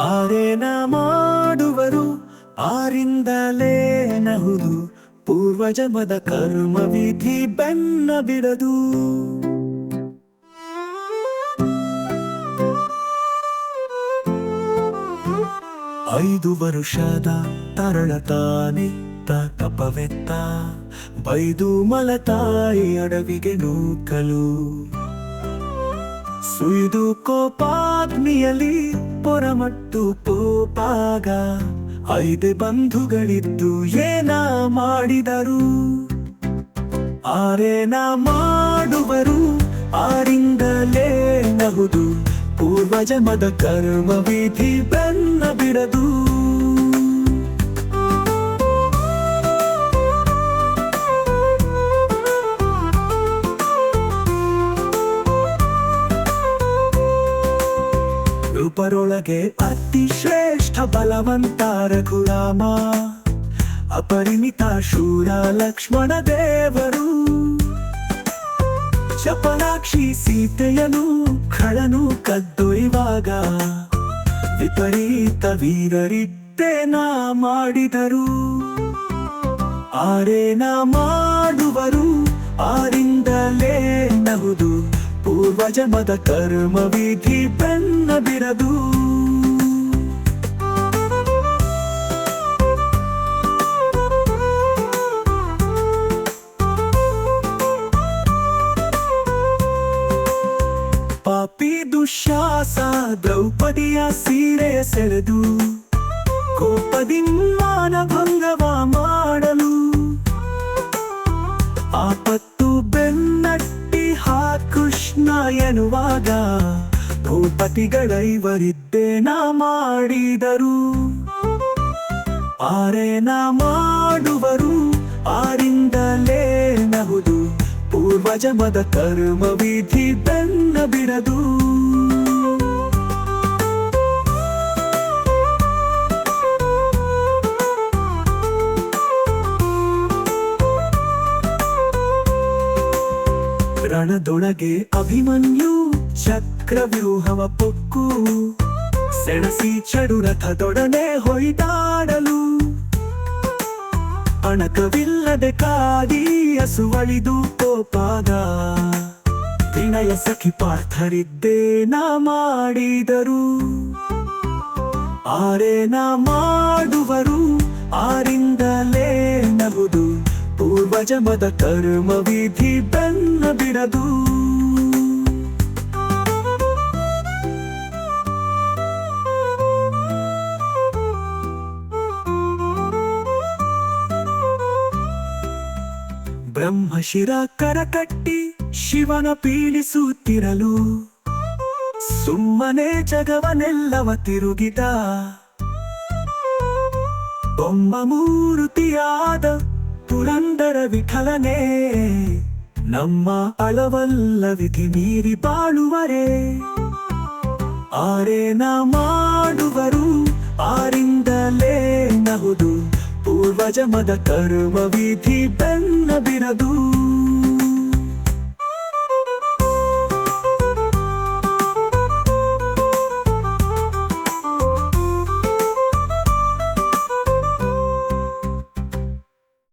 ಆರೇನ ಮಾಡುವರು? ಆರಿಂದಲೇ ನಹುದು. ಪೂರ್ವಜಮದ ಕರ್ಮ ವಿಧಿ ಬೆನ್ನ ಬಿಡದು. ಐದು ವರುಷದ ತರಳತಾನೆ ತಪವೆತ್ತ. ಬೈದು ಮಲತಾಯಿ ಅಡವಿಗೆ ನೂಕಲು. ಸುಯ್ದು ಕೋಪಾಗ್ನಿಯಲ್ಲಿ ಪೊರಮಟ್ಟು ಪೋಪಾಗ ಐದು ಬಂಧುಗಳಿದ್ದು ಏನ ಮಾಡಿದರು? ಆರೇನ ಮಾಡುವರು? ಆರಿಂದಲೇ ಎನ್ನಬಹುದು ಪೂರ್ವಜ ಮದ ಕರ್ಮ ವಿಧಿ ಬೆನ್ನ ಬಿಡದು. ರೂಪರೊಳಗೆ ಅತಿ ಶ್ರೇಷ್ಠ ಬಲವಂತ ರಘುರಾಮ, ಅಪರಿಮಿತ ಶೂರ ಲಕ್ಷ್ಮಣ ದೇವರು. ಚಪಲಾಕ್ಷಿ ಸೀತೆಯನು ಖಳನು ಕದ್ದೊಯ್ಯುವಾಗ ವಿಪರೀತ ವೀರರಿದ್ದೇನ ಮಾಡಿದರು. ಆರೇನ ಮಾಡುವರು, ಆರಿಂದಲೇ ನಹುದು ಪೂರ್ವಜಮದ ಕರ್ಮ ವಿಧಿ ಬೆನ್ನ ಬಿರದು. ಪಾಪಿ ದುಶ್ಯಾಸ ದ್ರೌಪದಿಯ ಸೀರೆ ಸೆಳೆದು ಕೋಪದಿ ಮಾನಭಂಗವ ಮಾಡಲು. ಆಪತ್ತು ಕೃಷ್ಣ ಭೂಪತಿಗಳೈವರಿದ್ದೇ ನಾ ಮಾಡಿದರು. ಆರೇನ ಮಾಡುವರು ಆರಿಂದಲೇ ನಹುದು. ಪೂರ್ವಜಮದ ಕರ್ಮ ವಿಧಿ ತನ್ನ ಬಿಡದು ರಣದೊಳಗೆ ಅಭಿಮನ್ಯು ಚಕ್ರವ್ಯೂಹವ ಪೊಕ್ಕು. ಸೆಣಸಿ ಚಡುರಥದೊಡನೆ ಹೊಯ್ದಾಡಲು. ಅಣಕವಿಲ್ಲದೆ ಕಾದಿ ಹಸುವಳಿದು ಕೋಪಾದ. ವಿನಯ ಸಖಿ ಪಾರ್ಥರಿದ್ದೇನ ಮಾಡಿದರು. ಆರೇನ ಮಾಡುವರು, ಆರಿಂದಲೇ ನಹುದು ಪೂರ್ವಜಮದ ಕರ್ಮ ವಿಧಿ ಬೆಲ್ಲ ಬಿಡದು ಬ್ರಹ್ಮಶಿರ ಕರಕಟ್ಟಿ ಶಿವನ ಪೀಡಿಸುತ್ತಿರಲು. ಸುಮ್ಮನೆ ಜಗವನೆಲ್ಲವ ತಿರುಗಿದ. ಬೊಮ್ಮ ಮೂರುತಿಯಾದ ಪುರಂದರ ವಿಠಲನೇ ನಮ್ಮ ಅಳವಲ್ಲ ವಿಧಿ ಮೀರಿ ಬಾಳುವರೆ. ಆರೇನ ಮಾಡುವರು, ಆರಿಂದಲೇ ನಹುದು. ಪೂರ್ವಜಮದ ಕರ್ಮ ವಿಧಿ ಬೆನ್ನ ಬಿರದು